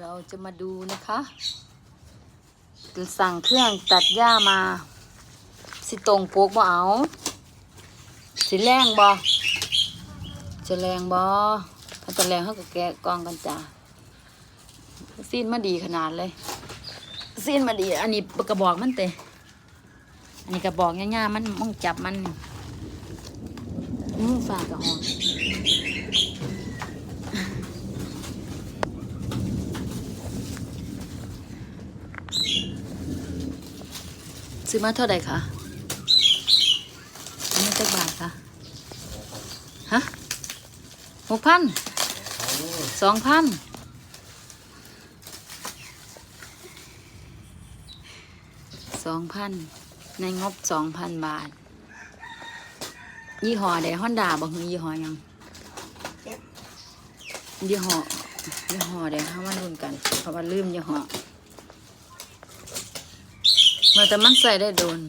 เราจะมาดูนะคะสั่งเครื่องตัดหญ้ามา สิตรงโปกบ่เอา สิแรงบ่จะแรงบ่ถ้าจะแรงเขาก็แกะกองกันจ้าซีนมาดีขนาดเลยซีนมาดี อันนี้กระบอกมันเตะอันนี้กระบอกง่ายๆมันมองจับมันมือฝากกระหอง ซื้อมาเท่าไหร่คะอันนี้จักบาทคะฮะหกพันสองพันสองพันในงบสองพันบาท ยี่ห้อใดฮอนดาบอกคือยี่ห้อหยังยี่ห้อยี่ห้อใดห้ามันรุ่นกัน เพราะว่าลืมยี่ห้อ มาแต่มันใส่ได้โดน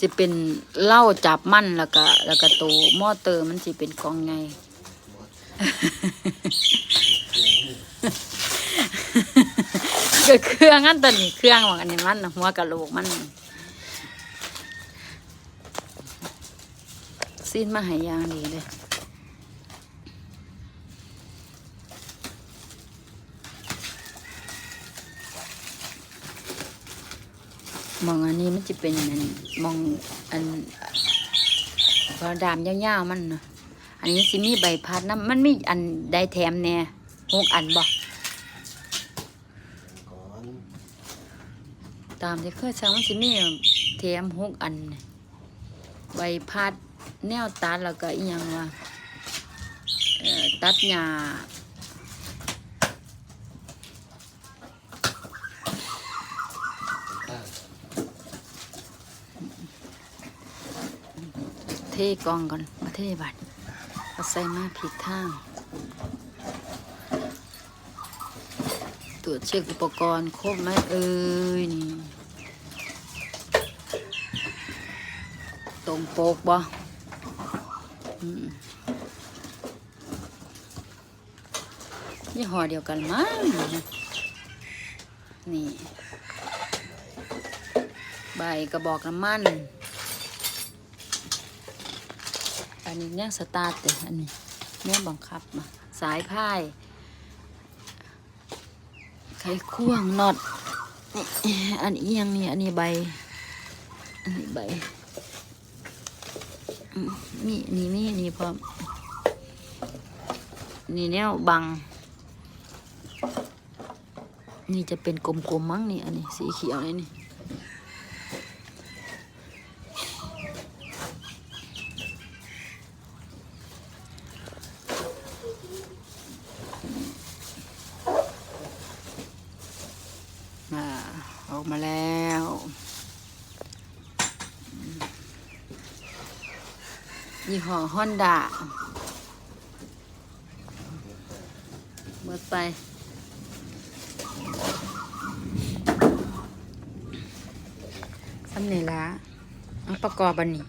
จะเป็นเหล้าจับมั่นแล้วก็แล้วก็ตัวมอเตอร์มันจะเป็นกองไง ก็เครื่องอันตัวนี้เครื่องของอันนี้มันน่ะหัวกะโหลกมันซีนมาใหายางดีเลย มองอันนี้มันจะเป็นอันมองอันพอดามยาวๆมันนะอันนี้สิมีใบพัดนะมันมีอันใดแถมแน่หกอันบ่ก่อนตามที่เคยสั่งมันสิมีแถมหกอัน ใบพัดแนวตัดแล้วก็อีหยังว่าตัดหญ้า เทกองก่อน มาเทบัตรเอาใส่มาผิดทาง ตรวจเช็คอุปกรณ์ครบไหมเอ่ยนี่ตรงโปกบ่ยี่ห้อเดียวกันมั้งนี่ ใบกระบอกน้ำมัน อันนี้เนี่ยสตาร์ทเด้ออันนี้เนี่ยบังคับมาสายพายไขควงน็อตอันนี้ยังนี่อันนี้ใบ อันนี้ใบมีนี่มีนนี้พร้อมนี่แนวบัง นี่จะเป็นกลมๆมั้งนี่อันนี้สีเขียวนี่นี่ มา ออกมาแล้ว ยี่ห้อฮอนด้าเบิดไปสำเนละเอาประกอบอันนี้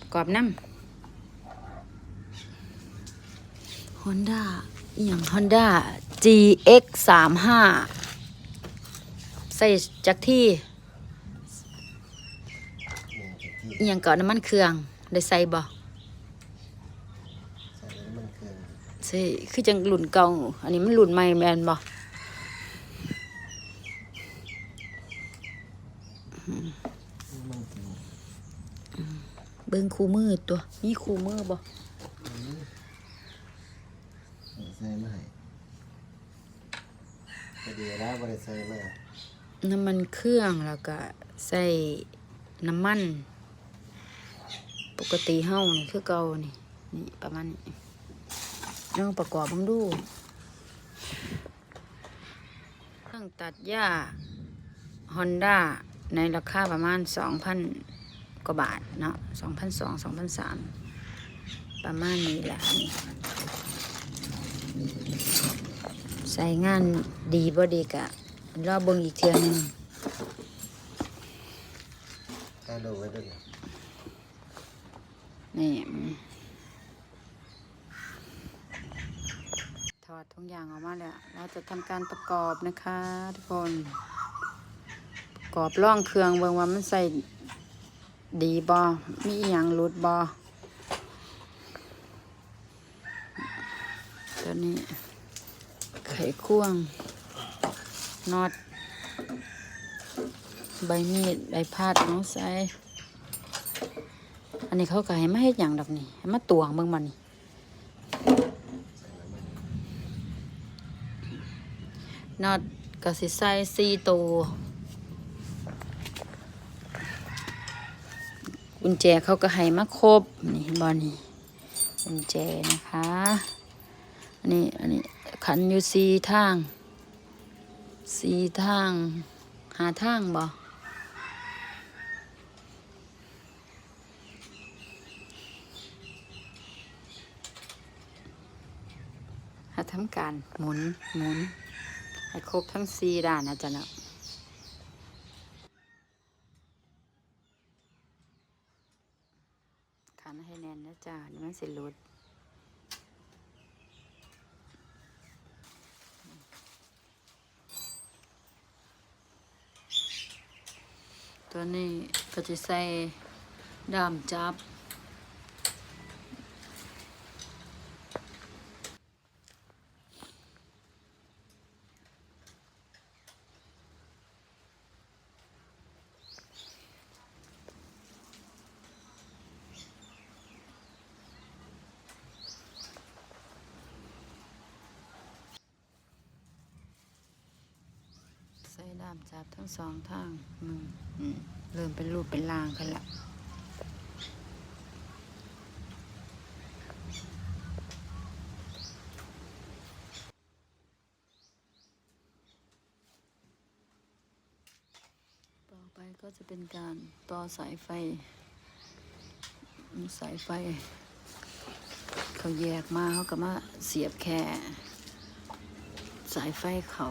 ประกอบน้ำฮอนด้าอย่างฮอนด้า GX สามห้า ส่จากที่หนึ่งจากที่อหยังก่อนน้ำมันเครื่องได้ใส่บ่ใส่คือจังรุ่นเก่าอันนี้มันรุ่นใหม่แมนบ่เบิ่งคู่มือตัว มีคู่มือบ่ใส่ไมาให้ก็ดีแล้วบริใส่มา น้ำมันเครื่องแล้วก็ใส่น้ำมัน ปกติเฮานี่คือเก่านี่นี่ประมาณนี้ลองประกอบเบิ่งดูเครื่องตัดหญ้า Honda ในราคาประมาณ2,000กว่าบาทเนาะ2,200 2,300ประมาณนี้แหละนี่ใส่งานดีบ่ดีกะ รอเบิ่งอีกเทื่อหนึงถ้าดูไว้ด้วยนะนี่อดทุกอย่างออกมาแล้ว เราจะทำการประกอบนะคะทุกคน ประกอบร่องเครื่องเบิ่งว่ามันใส่ดีบอมีอหย่างหลุดบอตัวนี้ไขควง น็อต ใบมีด ใบพาดน้องใส่อันนี้เขาก็ให้มาเฮ็ดอย่างดอกนี่ให้มาตวงเบิ่งมันนี่น็อตก็สิใส่สี่ตัวกุญแจเขาก็ให้มาครบนี่เห็นบอนี่กุญแจนะคะ อันนี้อันนี้ขันอยู่สี่ทาง สี่ทาง หาทางบ่หาทำการหมุนหมุนให้ครบทั้งสี่ด้านนะจ๊ะเนาะขันให้แน่นนะจ๊ะนี่มันสิหลุด ตัวนี้ก็จะใส่ดามจับ ส่ามจับทั้งสองทางมือเริ่มเป็นรูปเป็นรางกันละต่อไปก็จะเป็นการต่อสายไฟ สายไฟ เขาแยกมาเขาก็มาเสียบแค่ สายไฟเขา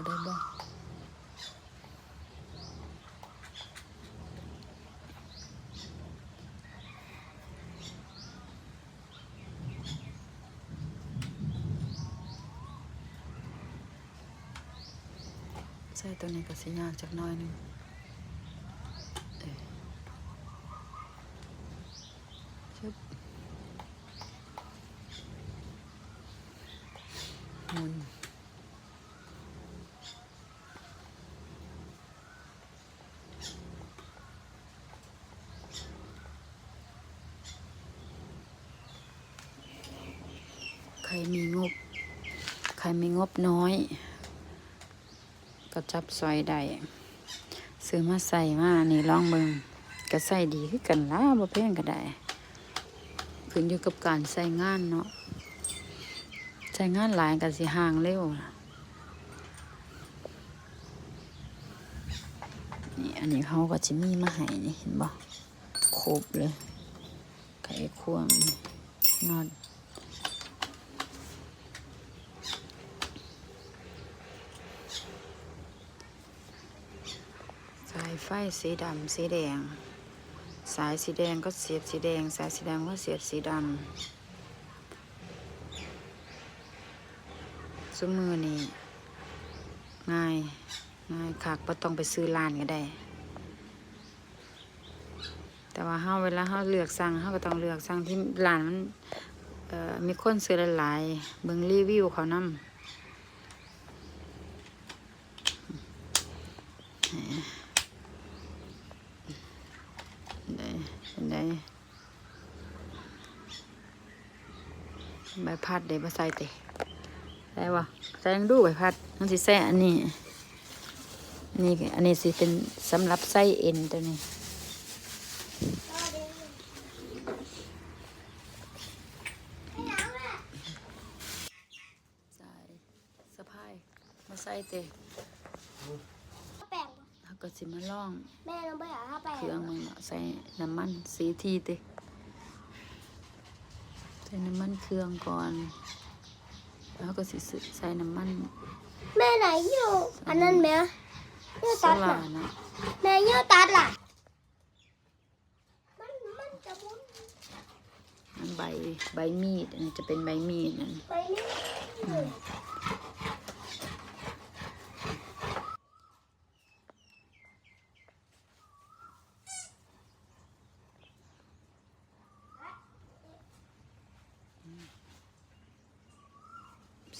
เขาได้บ่ใส่ตัวนี้ก็สิยากจักหน้อยหนึงเอ้ยชึบหมุน ใครมีงบ ใครมีงบน้อย ก็จับซอยได้ซื้อมาใส่มานี่ลองเบิงก็ใส่ดีขึ้นกันล่ะบ่แพงก็ได้ขึ้นอยู่กับการใส่งานเนาะใส่งานหลายก็สิห่างเร็วนี่อันนี้เขาก็จะมีมาให้นี่เห็นบ่ครบเลยไข่ควงนอน สายไฟสีดำสีแดง สายสีแดงก็เสียบสีแดง สายสีแดงก็เสียบสีดำสมือนี่ง่ายง่ายคักบ่ต้องไปซื้อร้านก็ได้ แต่ว่าเฮาเวลาเฮาเลือกสั่งเฮาก็ต้องเลือกสั่งที่ร้านมันมีคนซื้อหลายๆเบิ่งรีวิวเขานำ ได้เป็นได้ ใบพัดเดี๋ยวมาใส่เตะได้ปะใส่ยังดูใบพัดมันสิใส่อันนี้นนี้ก็อันนี้สิเป็นสำหรับใส่เอ็นตัวนี้ใส่สะพายมาใส่เตะ ก็สิมาล่องแม่ลงไปหาข้าวแป้งเครื่องมึงเนาะใส่น้ำมันสีทีติใส่น้ำมันเครื่องก่อน แล้วก็สิใส่น้ำมันแม่ไหนอยู่อันนั้นแม่เยื่อโซตัดลาน่ะนะแม่เยื่อตัดล่ะมันมันจะมุนอันใบใบมีดอันนี้จะเป็นใบมีดนั่นไปนี่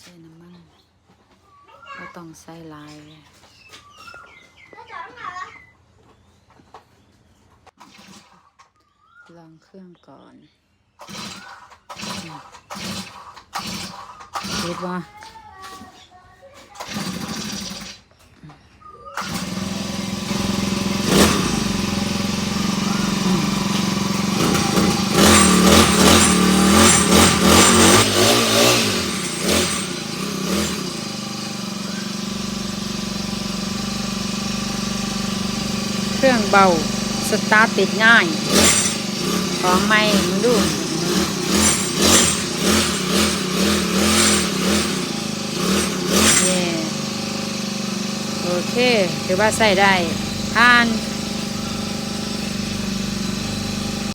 ใส่น้ำมันก็ ต้องใส่ลายลอะไรลองเครื่องก่อนเห็ดว่า เครื่องเบา สตาร์ทติดง่าย ของไม่มึงดูเย่โอเค ถือว่าใส่ได้ผ่าน